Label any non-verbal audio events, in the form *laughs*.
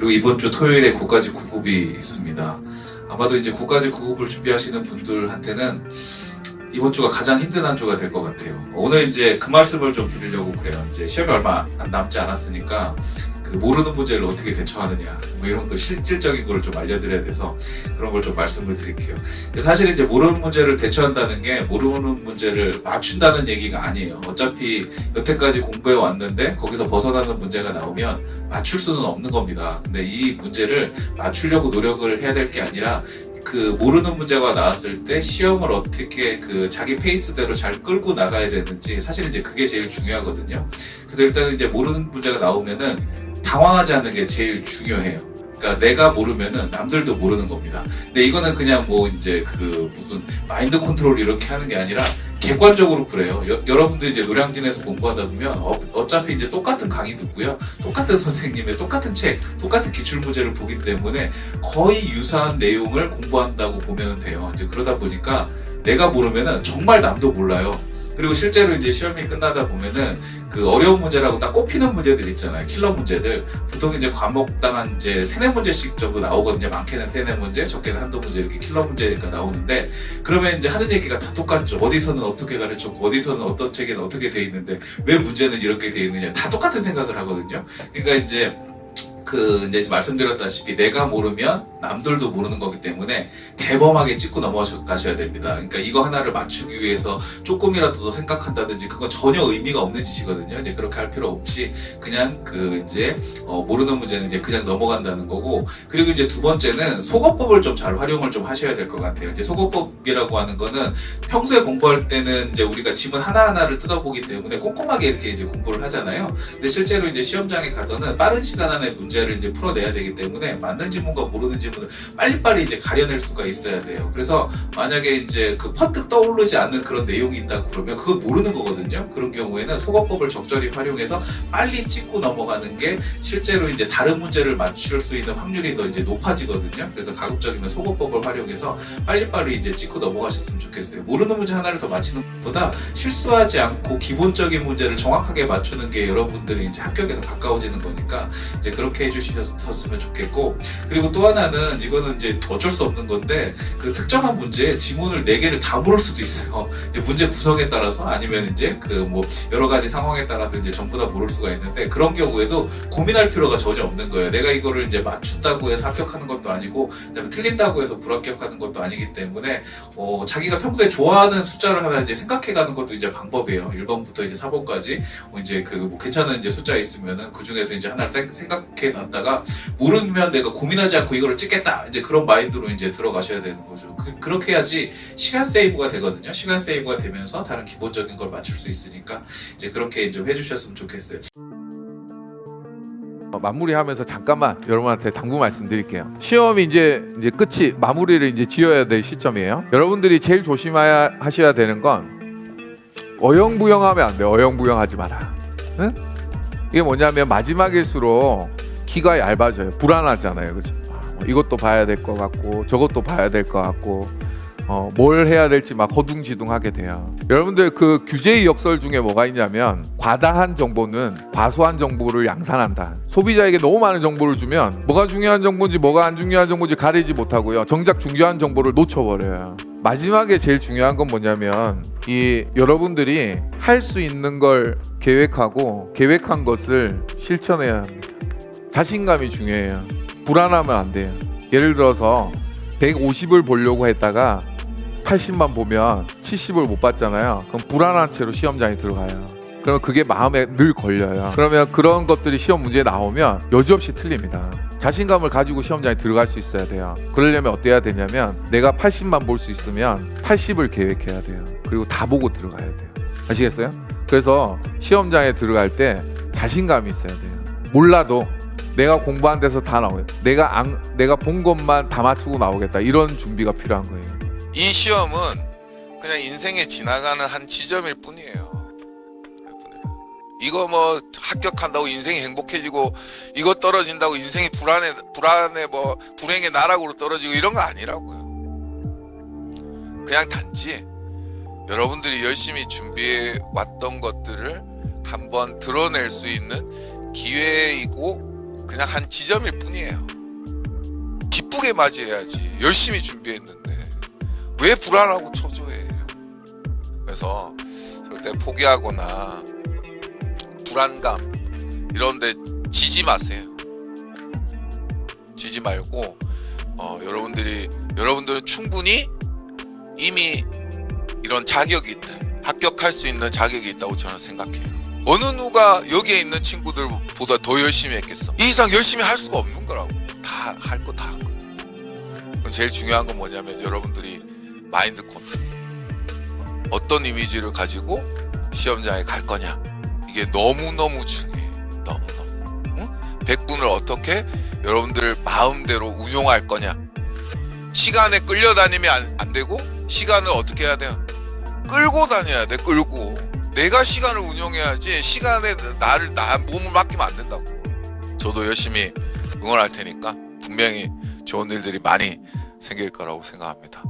그리고 이번 주 토요일에 국가직 구급이 있습니다. 아마도 이제 국가직 구급을 준비하시는 분들한테는 이번 주가 가장 힘든 한 주가 될 것 같아요. 오늘 이제 그 말씀을 좀 드리려고 그래요. 이제 시험이 얼마 안 남지 않았으니까 그 모르는 문제를 어떻게 대처하느냐 뭐 이런 또 실질적인 걸 좀 알려드려야 돼서 그런 걸 좀 말씀을 드릴게요. 사실 이제 모르는 문제를 대처한다는 게 모르는 문제를 맞춘다는 얘기가 아니에요. 어차피 여태까지 공부해 왔는데 거기서 벗어나는 문제가 나오면 맞출 수는 없는 겁니다. 근데 이 문제를 맞추려고 노력을 해야 될 게 아니라 그 모르는 문제가 나왔을 때 시험을 어떻게 그 자기 페이스대로 잘 끌고 나가야 되는지 사실 이제 그게 제일 중요하거든요. 그래서 일단은 이제 모르는 문제가 나오면은 당황하지 않는 게 제일 중요해요. 그러니까 내가 모르면은 남들도 모르는 겁니다. 근데 이거는 그냥 뭐 이제 그 무슨 마인드 컨트롤 이렇게 하는 게 아니라 객관적으로 그래요. 여, 여러분들 이제 노량진에서 공부하다 보면 어, 차피 이제 똑같은 강의 듣고요. 똑같은 *laughs* 선생님의 똑같은 책, 똑같은 기출 문제를 보기 때문에 거의 유사한 내용을 공부한다고 보면 돼요. 이제 그러다 보니까 내가 모르면은 정말 남도 몰라요. 그리고 실제로 이제 시험이 끝나다 보면은 그 어려운 문제라고 딱 꼽히는 문제들 있잖아요. 킬러 문제들. 보통 이제 과목당 한 이제 세네 문제씩 정도 나오거든요. 많게는 세네 문제, 적게는 한두 문제 이렇게 킬러 문제가 나오는데 그러면 이제 하는 얘기가 다 똑같죠. 어디서는 어떻게 가르쳤고 어디서는 어떤 책에는 어떻게 돼 있는데 왜 문제는 이렇게 돼 있느냐. 다 똑같은 생각을 하거든요. 그러니까 이제 그 이제 말씀드렸다시피 내가 모르면 남들도 모르는 거기 때문에 대범하게 짚고 넘어가셔야 됩니다. 그러니까 이거 하나를 맞추기 위해서 조금이라도 더 생각한다든지 그건 전혀 의미가 없는 짓이거든요. 이제 그렇게 할 필요 없이 그냥 그 이제 어, 모르는 문제는 이제 그냥 넘어간다는 거고 그리고 이제 두 번째는 속어법을 좀 잘 활용을 좀 하셔야 될 것 같아요. 이제 속어법이라고 하는 거는 평소에 공부할 때는 이제 우리가 지문 하나하나를 뜯어보기 때문에 꼼꼼하게 이렇게 이제 공부를 하잖아요. 근데 실제로 이제 시험장에 가서는 빠른 시간 안에 문제 를 이제 풀어내야 되기 때문에 맞는 지문과 모르는 지문을 빨리빨리 이제 가려낼 수가 있어야 돼요. 그래서 만약에 이제 그 퍼뜩 떠오르지 않는 그런 내용이 있다 그러면 그건 모르는 거거든요. 그런 경우에는 속어법을 적절히 활용해서 빨리 찍고 넘어가는 게 실제로 이제 다른 문제를 맞출 수 있는 확률이 더 이제 높아지거든요. 그래서 가급적이면 속어법을 활용해서 빨리빨리 이제 찍고 넘어가셨으면 좋겠어요. 모르는 문제 하나를 더 맞히는 것보다 실수하지 않고 기본적인 문제를 정확하게 맞추는 게 여러분들이 이제 합격에 더 가까워지는 거니까 이제 그렇게 해주셨으면 좋겠고 그리고 또 하나는 이거는 이제 어쩔 수 없는 건데 그 특정한 문제에 지문을 네 개를 다 모를 수도 있어요. 문제 구성에 따라서 아니면 이제 그 뭐 여러 가지 상황에 따라서 이제 전부 다 모를 수가 있는데 그런 경우에도 고민할 필요가 전혀 없는 거예요. 내가 이거를 이제 맞춘다고 해서 합격하는 것도 아니고 그다음에 틀린다고 해서 불합격하는 것도 아니기 때문에 어, 자기가 평소에 좋아하는 숫자를 하나 이제 생각해가는 것도 이제 방법이에요. 1번부터 이제 4번까지 이제 그 뭐 괜찮은 이제 숫자 있으면은 그 중에서 이제 하나를 생- 생각해 놨다가 모르면 내가 고민하지 않고 이거를 찍겠다 이제 그런 마인드로 이제 들어가셔야 되는 거죠. 그, 렇게 해야지 시간 세이브가 되거든요. 시간 세이브가 되면서 다른 기본적인 걸 맞출 수 있으니까 이제 그렇게 좀 해주셨으면 좋겠어요. 어, 마무리하면서 잠깐만 여러분한테 당부 말씀드릴게요. 시험이 이제 이제 끝이 마무리를 이제 지어야 될 시점이에요. 여러분들이 제일 조심하셔야 되는 건 어영부영하면 안 돼요. 어영부영하지 마라. 응? 이게 뭐냐면 마지막일수록 기가 얇아져요. 불안하잖아요. 그죠? 아, 뭐 이것도 봐야 될 것 같고 저것도 봐야 될 것 같고 어, 뭘 해야 될지 막 허둥지둥하게 돼요. 여러분들 그 규제의 역설 중에 뭐가 있냐면 과다한 정보는 과소한 정보를 양산한다. 소비자에게 너무 많은 정보를 주면 뭐가 중요한 정보인지 뭐가 안 중요한 정보인지 가리지 못하고요. 정작 중요한 정보를 놓쳐버려요. 마지막에 제일 중요한 건 뭐냐면 이 여러분들이 할 수 있는 걸 계획하고 계획한 것을 실천해야 합니다. 자신감이 중요해요. 불안하면 안 돼요. 예를 들어서 150을 보려고 했다가 80만 보면 70을 못 봤잖아요. 그럼 불안한 채로 시험장에 들어가요. 그럼 그게 마음에 늘 걸려요. 그러면 그런 것들이 시험 문제에 나오면 여지없이 틀립니다. 자신감을 가지고 시험장에 들어갈 수 있어야 돼요. 그러려면 어때야 되냐면 내가 80만 볼 수 있으면 80을 계획해야 돼요. 그리고 다 보고 들어가야 돼요. 아시겠어요? 그래서 시험장에 들어갈 때 자신감이 있어야 돼요. 몰라도 내가 공부한 데서 다 나오겠다. 내가 안, 내가 본 것만 다 맞추고 나오겠다. 이런 준비가 필요한 거예요. 이 시험은 그냥 인생에 지나가는 한 지점일 뿐이에요. 이거 뭐 합격한다고 인생이 행복해지고 이거 떨어진다고 인생이 불안해 불안해 뭐 불행의 나락으로 떨어지고 이런 거 아니라고요. 그냥 단지 여러분들이 열심히 준비해 왔던 것들을 한번 드러낼 수 있는 기회이고 그냥 한 지점일 뿐이에요. 기쁘게 맞이해야지. 열심히 준비했는데 왜 불안하고 초조해요? 그래서 절대 포기하거나 불안감 이런데 지지 마세요. 지지 말고 어, 여러분들이 여러분들은 충분히 이미 이런 자격이 있다. 합격할 수 있는 자격이 있다고 저는 생각해요. 어느 누가 여기에 있는 친구들보다 더 열심히 했겠어? 이 이상 열심히 할 수가 없는 거라고. 다 할 거 다 한 거야. 그럼 제일 중요한 건 뭐냐면 여러분들이 마인드 컨트롤. 어, 어떤 이미지를 가지고 시험장에 갈 거냐. 이게 너무너무 중요해. 너무너무. 응? 100분을 어떻게 여러분들 마음대로 운용할 거냐. 시간에 끌려다니면 안, 안 되고 시간을 어떻게 해야 돼요? 끌고 다녀야 돼. 끌고. 내가 시간을 운영해야지 시간에 나를 나 몸을 맡기면 안 된다고. 저도 열심히 응원할 테니까 분명히 좋은 일들이 많이 생길 거라고 생각합니다.